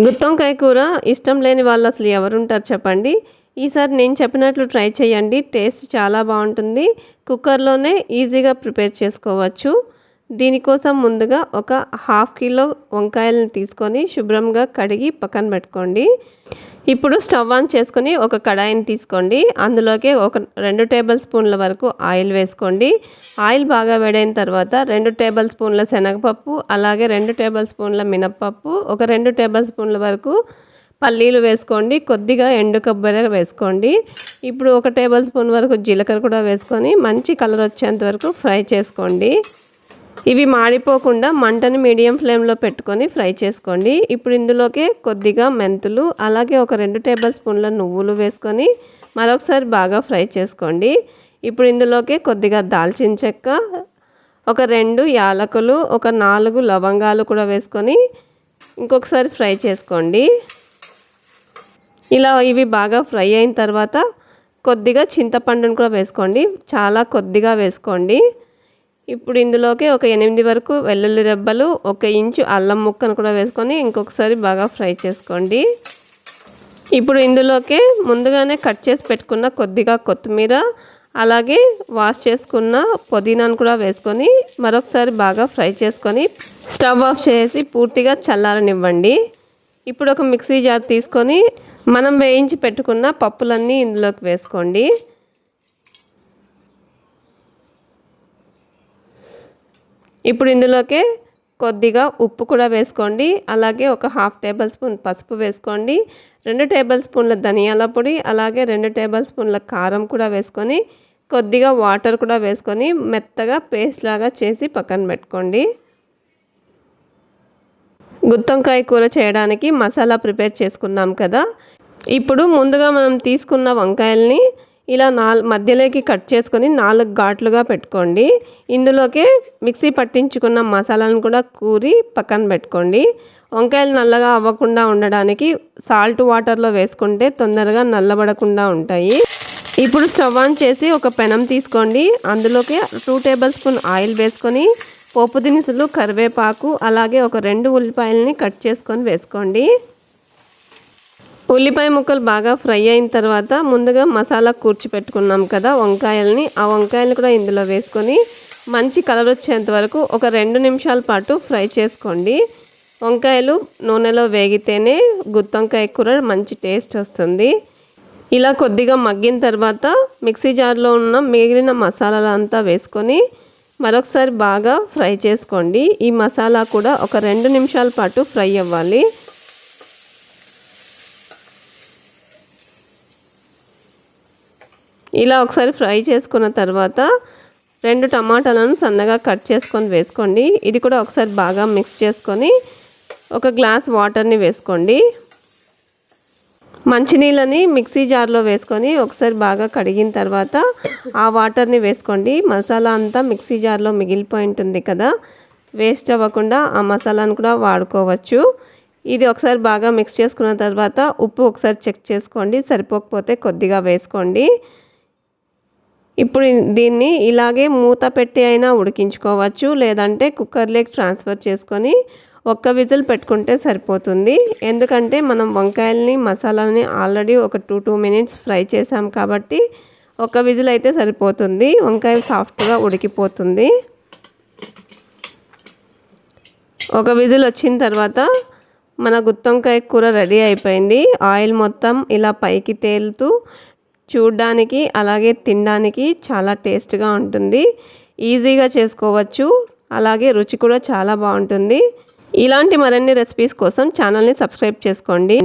గుత్తొంకాయ కూర ఇష్టం లేని వాళ్ళు అసలు ఎవరుంటారు చెప్పండి. ఈసారి నేను చెప్పినట్లు ట్రై చేయండి. టేస్ట్ చాలా బాగుంటుంది. కుక్కర్లోనే ఈజీగా ప్రిపేర్ చేసుకోవచ్చు. దీనికోసం ముందుగా ఒక హాఫ్ కిలో వంకాయలను తీసుకొని శుభ్రంగా కడిగి పక్కన పెట్టుకోండి. ఇప్పుడు స్టవ్ ఆన్ చేసుకుని ఒక కడాయిని తీసుకోండి. అందులోకి ఒక రెండు టేబుల్ స్పూన్ల వరకు ఆయిల్ వేసుకోండి. ఆయిల్ బాగా వేడైన తర్వాత రెండు టేబుల్ స్పూన్ల శనగపప్పు అలాగే రెండు టేబుల్ స్పూన్ల మినప్పప్పు ఒక రెండు టేబుల్ స్పూన్ల వరకు పల్లీలు వేసుకోండి. కొద్దిగా ఎండు కొబ్బరి వేసుకోండి. ఇప్పుడు ఒక టేబుల్ స్పూన్ వరకు జీలకర్ర కూడా వేసుకొని మంచి కలర్ వచ్చేంత వరకు ఫ్రై చేసుకోండి. ఇవి మాడిపోకుండా మంటను మీడియం ఫ్లేమ్లో పెట్టుకొని ఫ్రై చేసుకోండి. ఇప్పుడు ఇందులోకి కొద్దిగా మెంతులు అలాగే ఒక రెండు టేబుల్ స్పూన్ల నువ్వులు వేసుకొని మరొకసారి బాగా ఫ్రై చేసుకోండి. ఇప్పుడు ఇందులోకి కొద్దిగా దాల్చిన చెక్క ఒక రెండు యాలకులు ఒక నాలుగు లవంగాలు కూడా వేసుకొని ఇంకొకసారి ఫ్రై చేసుకోండి. ఇలా ఇవి బాగా ఫ్రై అయిన తర్వాత కొద్దిగా చింతపండును కూడా వేసుకోండి. చాలా కొద్దిగా వేసుకోండి. ఇప్పుడు ఇందులోకి ఒక ఎనిమిది వరకు వెల్లుల్లి రెబ్బలు ఒక ఇంచు అల్లం ముక్కను కూడా వేసుకొని ఇంకొకసారి బాగా ఫ్రై చేసుకోండి. ఇప్పుడు ఇందులోకి ముందుగానే కట్ చేసి పెట్టుకున్న కొద్దిగా కొత్తిమీర అలాగే వాష్ చేసుకున్న పుదీనాను కూడా వేసుకొని మరొకసారి బాగా ఫ్రై చేసుకొని స్టవ్ ఆఫ్ చేసి పూర్తిగా చల్లారనివ్వండి. ఇప్పుడు ఒక మిక్సీ జార్ తీసుకొని మనం వేయించి పెట్టుకున్న పప్పులన్నీ ఇందులోకి వేసుకోండి. ఇప్పుడు ఇందులోకే కొద్దిగా ఉప్పు కూడా వేసుకోండి. అలాగే ఒక హాఫ్ టేబుల్ స్పూన్ పసుపు వేసుకోండి. రెండు టేబుల్ స్పూన్ల ధనియాల పొడి అలాగే రెండు టేబుల్ స్పూన్ల కారం కూడా వేసుకొని కొద్దిగా వాటర్ కూడా వేసుకొని మెత్తగా పేస్ట్ లాగా చేసి పక్కన పెట్టుకోండి. గుత్తంకాయ కూర చేయడానికి మసాలా ప్రిపేర్ చేసుకున్నాం కదా. ఇప్పుడు ముందుగా మనం తీసుకున్న వంకాయల్ని ఇలా నాల్ మధ్యలోకి కట్ చేసుకొని నాలుగు ఘాట్లుగా పెట్టుకోండి. ఇందులోకి మిక్సీ పట్టించుకున్న మసాలాను కూడా కూరి పక్కన పెట్టుకోండి. వంకాయలు నల్లగా అవ్వకుండా ఉండడానికి సాల్ట్ వాటర్లో వేసుకుంటే తొందరగా నల్లబడకుండా ఉంటాయి. ఇప్పుడు స్టవ్ ఆన్ చేసి ఒక పెనం తీసుకోండి. అందులోకి టూ టేబుల్ స్పూన్ ఆయిల్ వేసుకొని పోపు దినుసులు కరివేపాకు అలాగే ఒక రెండు ఉల్లిపాయలని కట్ చేసుకొని వేసుకోండి. ఉల్లిపాయ ముక్కలు బాగా ఫ్రై అయిన తర్వాత ముందుగా మసాలా కూర్చి పెట్టుకున్నాం కదా వంకాయల్ని. ఆ వంకాయలు కూడా ఇందులో వేసుకొని మంచి కలర్ వచ్చేంత వరకు ఒక రెండు నిమిషాల పాటు ఫ్రై చేసుకోండి. వంకాయలు నూనెలో వేగితేనే గుత్తొంకాయ కూర మంచి టేస్ట్ వస్తుంది. ఇలా కొద్దిగా మగ్గిన తర్వాత మిక్సీ జార్లో ఉన్న మిగిలిన మసాలాలంతా వేసుకొని మరొకసారి బాగా ఫ్రై చేసుకోండి. ఈ మసాలా కూడా ఒక రెండు నిమిషాల పాటు ఫ్రై అవ్వాలి. ఇలా ఒకసారి ఫ్రై చేసుకున్న తర్వాత రెండు టమాటాలను సన్నగా కట్ చేసుకొని వేసుకోండి. ఇది కూడా ఒకసారి బాగా మిక్స్ చేసుకొని ఒక గ్లాస్ వాటర్ని వేసుకోండి. మంచినీళ్ళని మిక్సీ జార్లో వేసుకొని ఒకసారి బాగా కడిగిన తర్వాత ఆ వాటర్ని వేసుకోండి. మసాలా అంతా మిక్సీ జార్లో మిగిలిపోయి ఉంటుంది కదా వేస్ట్ అవ్వకుండా ఆ మసాలాను కూడా వాడుకోవచ్చు. ఇది ఒకసారి బాగా మిక్స్ చేసుకున్న తర్వాత ఉప్పు ఒకసారి చెక్ చేసుకోండి. సరిపోకపోతే కొద్దిగా వేసుకోండి. ఇప్పుడు దీన్ని ఇలాగే మూత పెట్టి అయినా ఉడికించుకోవచ్చు లేదంటే కుక్కర్లోకి ట్రాన్స్ఫర్ చేసుకొని ఒక్క విజిల్ పెట్టుకుంటే సరిపోతుంది. ఎందుకంటే మనం వంకాయల్ని మసాలాని ఆల్రెడీ ఒక టూ టూ మినిట్స్ ఫ్రై చేసాం కాబట్టి ఒక విజిల్ అయితే సరిపోతుంది. వంకాయ సాఫ్ట్గా ఉడికిపోతుంది. ఒక విజిల్ వచ్చిన తర్వాత మన గుత్తొంకాయ కూర రెడీ అయిపోయింది. ఆయిల్ మొత్తం ఇలా పైకి తేలుతూ చూడ్డానికి అలాగే తినడానికి చాలా టేస్ట్గా ఉంటుంది. ఈజీగా చేసుకోవచ్చు. అలాగే రుచి కూడా చాలా బాగుంటుంది. ఇలాంటి మరిన్ని రెసిపీస్ కోసం ఛానల్ని సబ్స్క్రైబ్ చేసుకోండి.